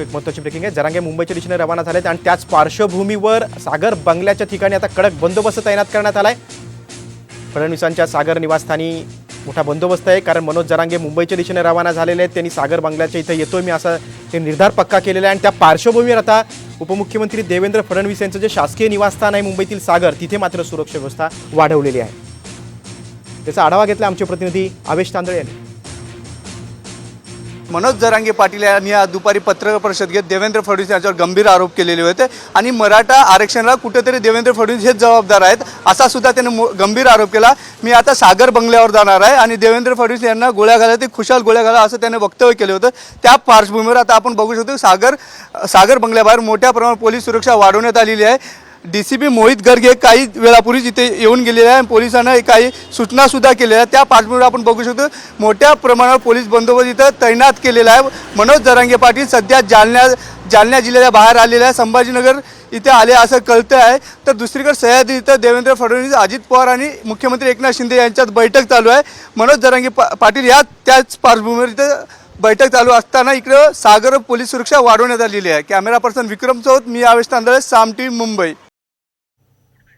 एक महत्त्वाची ब्रेकिंग आहे. जरांगे मुंबईच्या दिशेने रवाना झालेत आणि त्याच पार्श्वभूमीवर सागर बंगल्याच्या ठिकाणी आता कडक बंदोबस्त तैनात करण्यात आला आहे फडणवीसांच्या सागर निवासस्थानी मोठा बंदोबस्त आहे. कारण मनोज जरांगे मुंबईच्या दिशेने रवाना झालेले आहेत. त्यांनी सागर बंगल्याच्या इथं येतोय. मी असा ते निर्धार पक्का केलेला आहे. आणि त्या पार्श्वभूमीवर आता उपमुख्यमंत्री देवेंद्र फडणवीस यांचं जे शासकीय निवासस्थान आहे मुंबईतील सागर तिथे मात्र सुरक्षा व्यवस्था वाढवलेली आहे. त्याचा आढावा घेतला आमचे प्रतिनिधी आवेश तांदळे यांनी. मनोज जरांगे पाटील यांनी आज दुपारी पत्रकार परिषद घेत देवेंद्र फडणवीस यांच्यावर गंभीर आरोप केलेले होते. आणि मराठा आरक्षणाला कुठेतरी देवेंद्र फडणवीस हेच जबाबदार आहेत असा सुद्धा त्याने मो- गंभीर आरोप केला. मी आता सागर बंगल्यावर जाणार आहे आणि देवेंद्र फडणवीस यांना गोळ्या घाला ते खुशाल गोळ्या घाला असं त्याने वक्तव्य केलं होतं. त्या पार्श्वभूमीवर आता आपण बघू शकतो सागर सागर बंगल्याबाहेर मोठ्या प्रमाणात पोलीस सुरक्षा वाढवण्यात आलेली आहे. D C P Mohit Garge काही वेळापूर्वीच इथे येऊन गेलेले आहे पोलिसांना काही सूचनासुद्धा केलेल्या आहेत. त्या पार्श्वभूमीवर आपण बघू शकतो. मोठ्या प्रमाणावर पोलीस बंदोबस्त इथं तैनात केलेला आहे. मनोज जरांगे पाटील सध्या जालन्या जालन्या जिल्ह्याच्या बाहेर आलेले आहे संभाजीनगर इथे आले असं कळतं आहे. तर दुसरीकडे सह्याद्री इथं देवेंद्र फडणवीस अजित पवार आणि मुख्यमंत्री एकनाथ शिंदे यांच्यात बैठक चालू आहे. मनोज जरांगे पा पाटील या त्याच पार्श्वभूमीवर इथं बैठक चालू असताना इकडं सागर पोलीस सुरक्षा वाढवण्यात आलेली आहे. कॅमेरा पर्सन विक्रम चौथ मी आवेश तांदळे साम टी मुंबई.